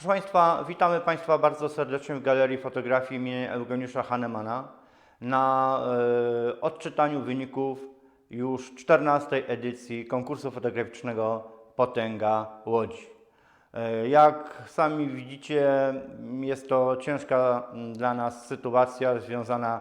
Proszę Państwa, witamy Państwa bardzo serdecznie w Galerii Fotografii im. Eugeniusza Hahnemana na e, odczytaniu wyników już 14 edycji konkursu fotograficznego Potęga Łodzi. E, Jak sami widzicie, jest to ciężka dla nas sytuacja związana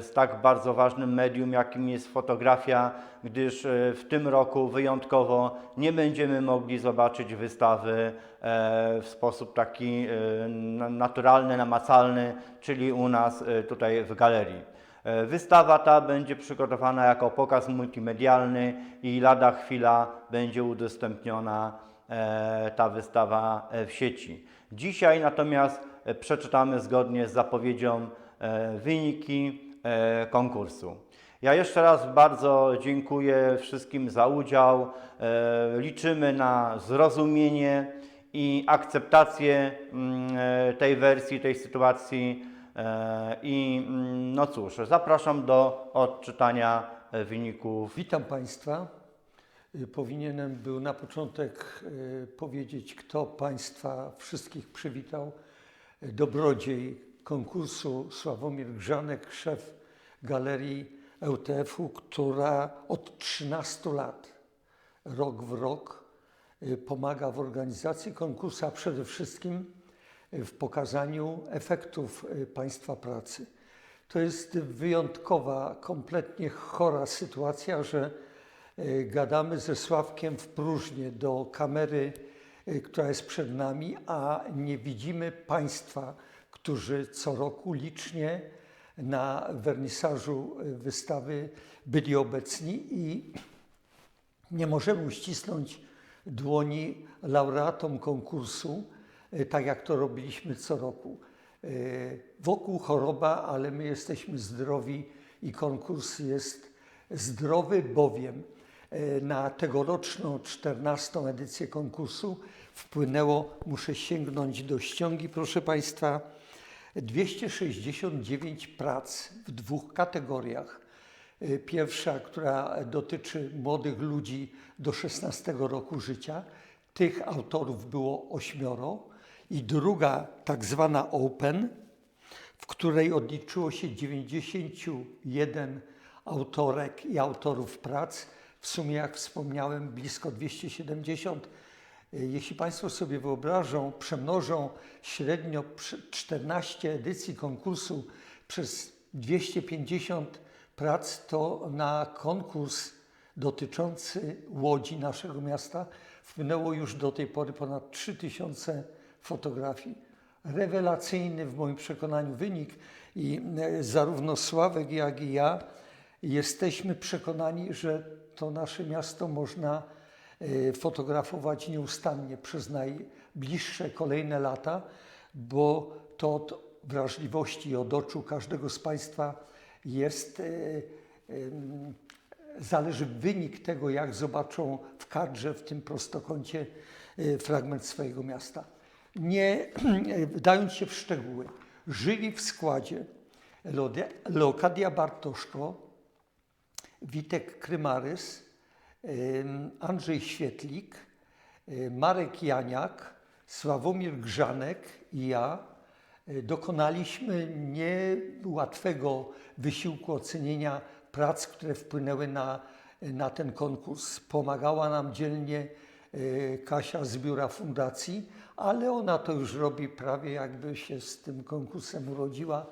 z tak bardzo ważnym medium, jakim jest fotografia, gdyż e, w tym roku wyjątkowo nie będziemy mogli zobaczyć wystawy e, w sposób taki e, na- naturalny, namacalny, czyli u nas e, tutaj w galerii. E, Wystawa ta będzie przygotowana jako pokaz multimedialny i lada chwila będzie udostępniona e, ta wystawa e, w sieci. Dzisiaj natomiast e, przeczytamy zgodnie z zapowiedzią e, wyniki e, konkursu. Ja jeszcze raz bardzo dziękuję wszystkim za udział. E, Liczymy na zrozumienie i akceptację mm, e, tej wersji, tej sytuacji. E, I mm, no cóż, zapraszam do odczytania e, wyników. Witam Państwa. Powinienem był na początek powiedzieć, kto Państwa wszystkich przywitał. Dobrodziej konkursu Sławomir Grzanek, szef galerii EUTF-u, która od 13 lat, rok w rok, y, pomaga w organizacji konkursu, a przede wszystkim y, w pokazaniu efektów y, Państwa pracy. To jest wyjątkowa, kompletnie chora sytuacja, że gadamy ze Sławkiem w próżnię do kamery, która jest przed nami, a nie widzimy Państwa, którzy co roku licznie na wernisażu y, wystawy byli obecni i nie możemy uścisnąć dłoni laureatom konkursu, y, tak jak to robiliśmy co roku. Y, Wokół choroba, ale my jesteśmy zdrowi i konkurs jest zdrowy, bowiem na tegoroczną 14. edycję konkursu wpłynęło, muszę sięgnąć do ściągi, proszę Państwa, 269 prac w dwóch kategoriach. Y, Pierwsza, która dotyczy młodych ludzi do 16 roku życia. Tych autorów było ośmioro. I druga, tak zwana Open, w której odliczyło się 91 autorek i autorów prac. W sumie, jak wspomniałem, blisko 270. Y, Jeśli Państwo sobie wyobrażą, przemnożą średnio prze- 14 edycji konkursu przez 250 prac, to na konkurs dotyczący Łodzi, naszego miasta, wpłynęło już do tej pory ponad 3000 fotografii. Rewelacyjny w moim przekonaniu wynik i e, zarówno Sławek, jak i ja jesteśmy przekonani, że to nasze miasto można e, fotografować nieustannie przez najbliższe kolejne lata, bo to od wrażliwości i od oczu każdego z Państwa jest, e, em, zależy wynik tego, jak zobaczą w kadrze, w tym prostokącie fragment swojego miasta. Nie wdając się w szczegóły, żyli w składzie Leokadia Bartoszko, Witek Krymarys, Andrzej Świetlik, e, Marek Janiak, Sławomir Grzanek i ja e, dokonaliśmy niełatwego wysiłku ocenienia prac, które wpłynęły na, na ten konkurs. Pomagała nam dzielnie e, Kasia z biura fundacji, ale ona to już robi prawie jakby się z tym konkursem urodziła.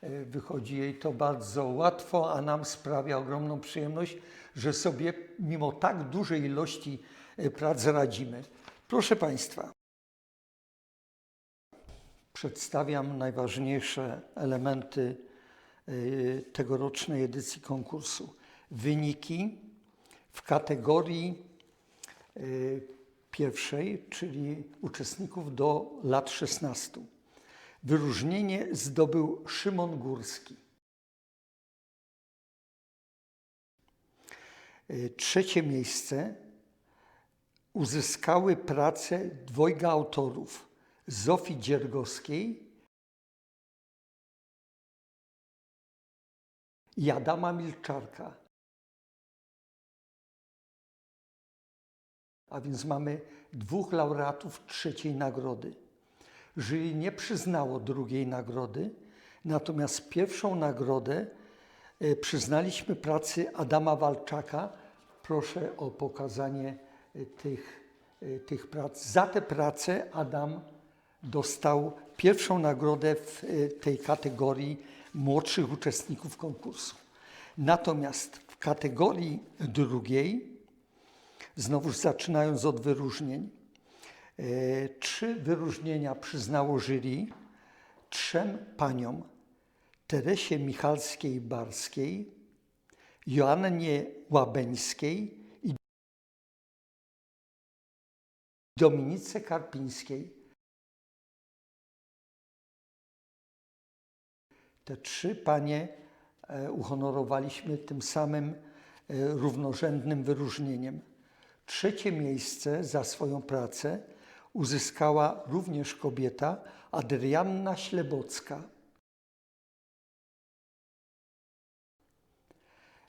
E, Wychodzi jej to bardzo łatwo, a nam sprawia ogromną przyjemność, że sobie mimo tak dużej ilości e, prac radzimy. Proszę Państwa, przedstawiam najważniejsze elementy y, tegorocznej edycji konkursu. Wyniki w kategorii pierwszej, czyli uczestników do lat 16. Wyróżnienie zdobył Szymon Górski. Y, Trzecie miejsce uzyskały prace dwojga autorów Zofii Dziergowskiej i Adama Milczarka. A więc mamy dwóch laureatów trzeciej nagrody. Jury nie przyznało drugiej nagrody, natomiast pierwszą nagrodę e, przyznaliśmy pracy Adama Walczaka. Proszę o pokazanie e, tych, e, tych prac. Za tę pracę Adam dostał pierwszą nagrodę w tej kategorii młodszych uczestników konkursu. Natomiast w kategorii drugiej, znowuż zaczynając od wyróżnień, trzy wyróżnienia przyznało jury trzem paniom Teresie Michalskiej-Barskiej, Joannie Łabeńskiej i Dominice Karpińskiej. Te trzy panie e, uhonorowaliśmy tym samym e, równorzędnym wyróżnieniem. Trzecie miejsce za swoją pracę uzyskała również kobieta Adrianna Ślebocka.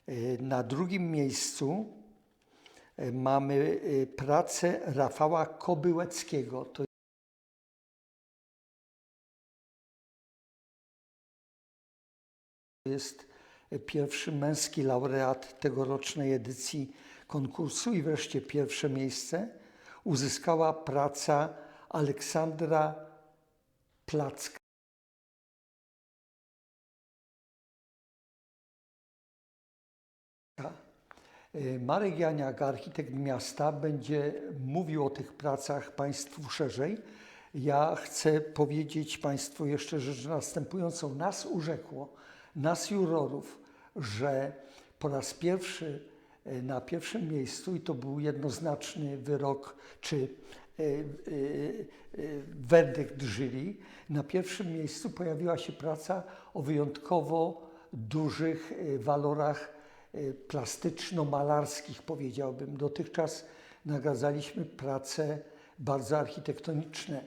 E, Na drugim miejscu e, mamy e, pracę Rafała Kobyłeckiego. To jest pierwszy męski laureat tegorocznej edycji konkursu i wreszcie pierwsze miejsce uzyskała praca Aleksandra Placka. Y, Marek Janiak, architekt miasta, będzie mówił o tych pracach Państwu szerzej. Ja chcę powiedzieć Państwu jeszcze rzecz następującą. Nas urzekło, nas jurorów, że po raz pierwszy na pierwszym miejscu, i to był jednoznaczny wyrok czy y, y, werdykt jury, na pierwszym miejscu pojawiła się praca o wyjątkowo dużych walorach plastyczno-malarskich, powiedziałbym. Dotychczas nagradzaliśmy prace bardzo architektoniczne.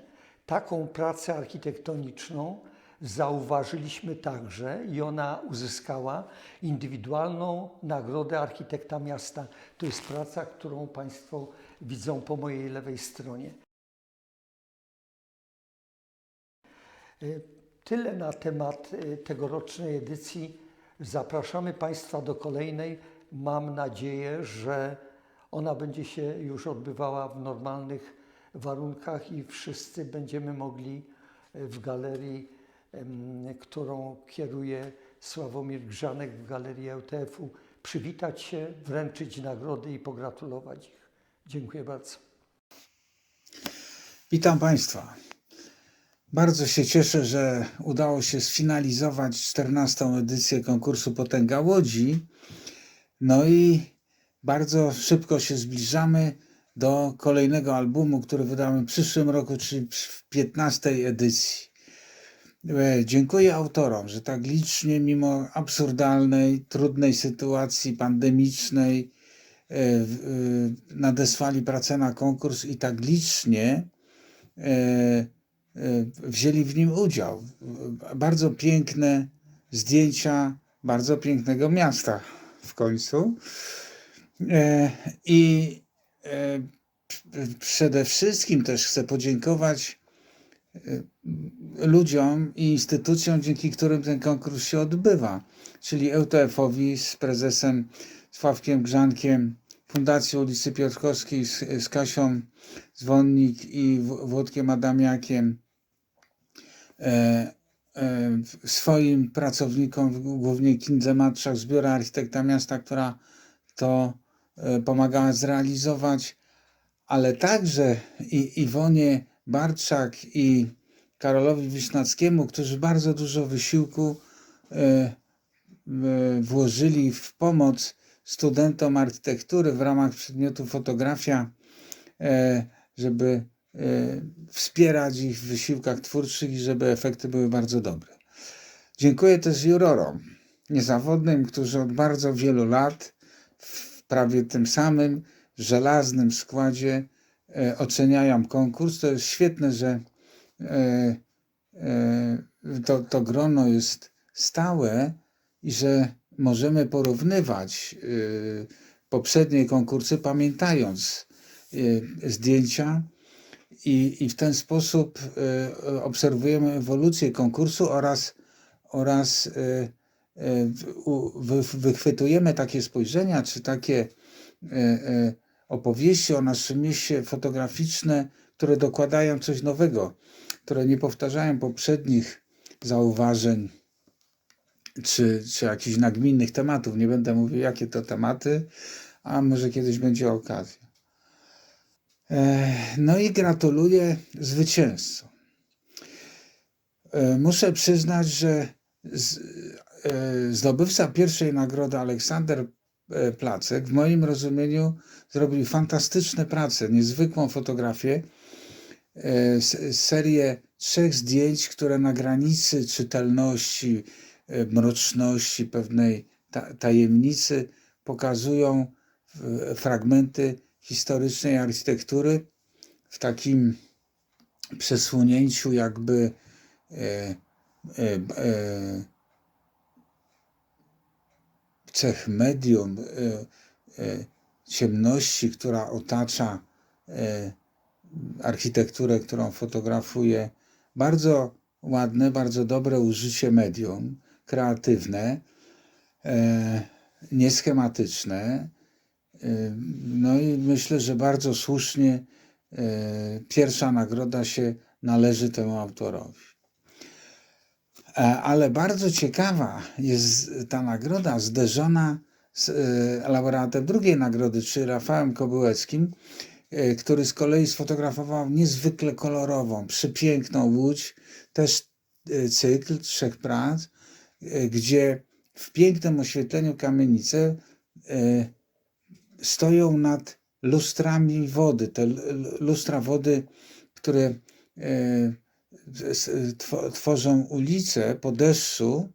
Taką pracę architektoniczną zauważyliśmy także i ona uzyskała indywidualną nagrodę architekta miasta. To jest praca, którą Państwo widzą po mojej lewej stronie. Y, Tyle na temat y, tegorocznej edycji. Zapraszamy Państwa do kolejnej. Mam nadzieję, że ona będzie się już odbywała w normalnych warunkach i wszyscy będziemy mogli y, w galerii, którą kieruje Sławomir Grzanek w galerii LTF-u, przywitać się, wręczyć nagrody i pogratulować ich. Dziękuję bardzo. Witam Państwa. Bardzo się cieszę, że udało się sfinalizować 14. edycję konkursu Potęga Łodzi. No i bardzo szybko się zbliżamy do kolejnego albumu, który wydamy w przyszłym roku, czyli w 15. edycji. E, Dziękuję autorom, że tak licznie, mimo absurdalnej, trudnej sytuacji pandemicznej, e, e, nadesłali pracę na konkurs i tak licznie wzięli w nim udział. Bardzo piękne zdjęcia bardzo pięknego miasta w końcu. I przede wszystkim też chcę podziękować ludziom i instytucjom, dzięki którym ten konkurs się odbywa, czyli EUTF-owi z prezesem Sławkiem Grzankiem, Fundacją ulicy Piotrkowskiej z, z Kasią Dzwonnik i Włodkiem Adamiakiem, e, e, swoim pracownikom, głównie Kindze Matrzak z Biura Architekta Miasta, która to e, pomagała zrealizować, ale także i Iwonie Barczak i Karolowi Wisznackiemu, którzy bardzo dużo wysiłku e, e, włożyli w pomoc studentom architektury w ramach przedmiotu fotografia, e, żeby wspierać ich w wysiłkach twórczych i żeby efekty były bardzo dobre. Dziękuję też jurorom niezawodnym, którzy od bardzo wielu lat w prawie tym samym żelaznym składzie oceniają konkurs. To jest świetne, że e, e, to, to grono jest stałe i że możemy porównywać e, poprzednie konkursy, pamiętając e, zdjęcia i, i w ten sposób e, obserwujemy ewolucję konkursu oraz, oraz e, e, wychwytujemy takie spojrzenia czy takie e, e, opowieści o naszym mieście fotograficzne, które dokładają coś nowego, które nie powtarzają poprzednich zauważeń czy, czy jakichś nagminnych tematów. Nie będę mówił, jakie to tematy, a może kiedyś będzie okazja. No i gratuluję zwycięzcom. Muszę przyznać, że z, e, zdobywca pierwszej nagrody Aleksander Placek w moim rozumieniu zrobił fantastyczne prace, niezwykłą fotografię, e, serię trzech zdjęć, które na granicy czytelności, e, mroczności, pewnej ta, tajemnicy pokazują fragmenty historycznej architektury w takim przesłonięciu jakby e, e, e, cech medium, e, e, ciemności, która otacza e, architekturę, którą fotografuję. Bardzo ładne, bardzo dobre użycie medium, kreatywne, nieschematyczne. No i myślę, że bardzo słusznie pierwsza nagroda się należy temu autorowi. E, Ale bardzo ciekawa jest ta nagroda zderzona z e, laureatem drugiej nagrody, czyli Rafałem Kobyłeckim, e, który z kolei sfotografował niezwykle kolorową, przepiękną łódź, też cykl trzech prac, gdzie w pięknym oświetleniu kamienice stoją nad lustrami wody. Te lustra wody, które tworzą ulice po deszczu,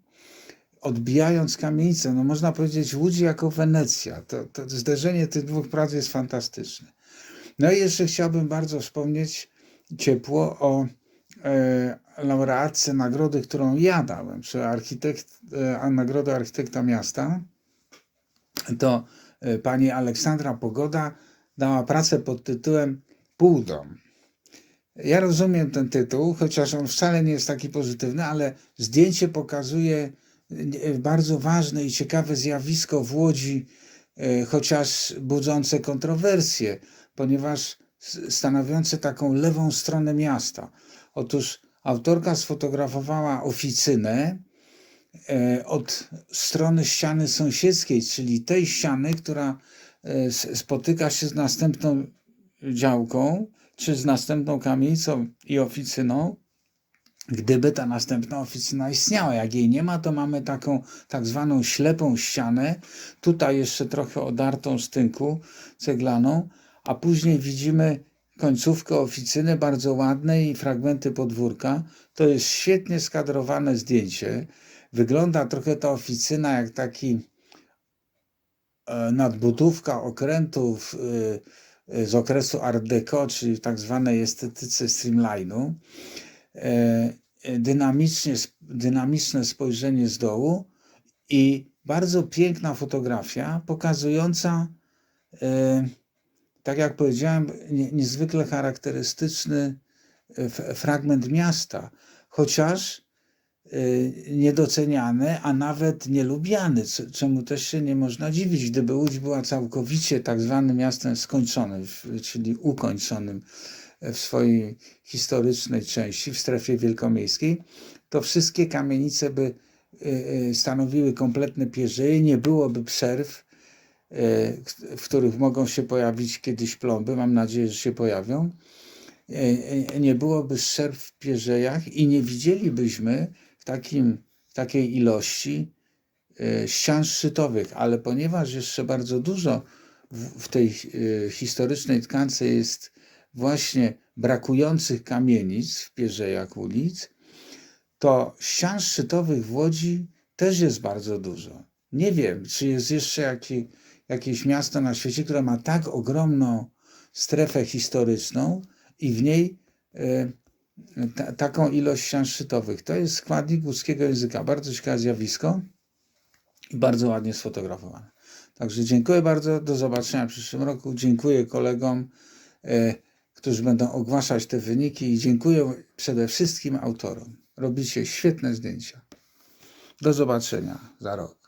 odbijając kamienicę. No można powiedzieć Łódź jako Wenecja. To, to zderzenie tych dwóch prac jest fantastyczne. No i jeszcze chciałbym bardzo wspomnieć ciepło o e, laureatce nagrody, którą ja dałem, czy architekt, e, nagrodę architekta miasta. To e, pani Aleksandra Pogoda dała pracę pod tytułem Półdom. Ja rozumiem ten tytuł, chociaż on wcale nie jest taki pozytywny, ale zdjęcie pokazuje e, bardzo ważne i ciekawe zjawisko w Łodzi, e, chociaż budzące kontrowersje, ponieważ stanowiące taką lewą stronę miasta. Otóż autorka sfotografowała oficynę e, od strony ściany sąsiedzkiej, czyli tej ściany, która spotyka się z następną działką, czy z następną kamienicą i oficyną, gdyby ta następna oficyna istniała. Jak jej nie ma, to mamy taką tak zwaną ślepą ścianę, tutaj jeszcze trochę odartą z tynku ceglaną, a później widzimy końcówkę oficyny, bardzo ładnej i fragmenty podwórka. To jest świetnie skadrowane zdjęcie. Wygląda trochę ta oficyna jak taki e, nadbudówka okrętów e, z okresu Art Deco, czyli tak zwanej estetyce streamline'u. E, e, Dynamicznie, dynamiczne spojrzenie z dołu i bardzo piękna fotografia pokazująca, e, tak jak powiedziałem, nie- niezwykle charakterystyczny fragment miasta, chociaż y, niedoceniany, a nawet nielubiany, czemu też się nie można dziwić, gdyby Łódź była całkowicie tak zwanym miastem skończonym, czyli ukończonym w swojej historycznej części, w strefie wielkomiejskiej, to wszystkie kamienice by y, y, stanowiły kompletne pierzeje, nie byłoby przerw, y, w których mogą się pojawić kiedyś plomby, mam nadzieję, że się pojawią, nie byłoby szczerb w pierzejach i nie widzielibyśmy takim, takiej ilości e, ścian szczytowych, ale ponieważ jeszcze bardzo dużo w, w tej e, historycznej tkance jest właśnie brakujących kamienic w pierzejach ulic, to ścian szczytowych w Łodzi też jest bardzo dużo. Nie wiem, czy jest jeszcze jaki, jakieś miasto na świecie, które ma tak ogromną strefę historyczną i w niej e, ta, taką ilość ścian szczytowych. To jest składnik łódzkiego języka. Bardzo ciekawe zjawisko i bardzo ładnie sfotografowane. Także dziękuję bardzo. Do zobaczenia w przyszłym roku. Dziękuję kolegom, e, którzy będą ogłaszać te wyniki i dziękuję przede wszystkim autorom. Robicie świetne zdjęcia. Do zobaczenia za rok.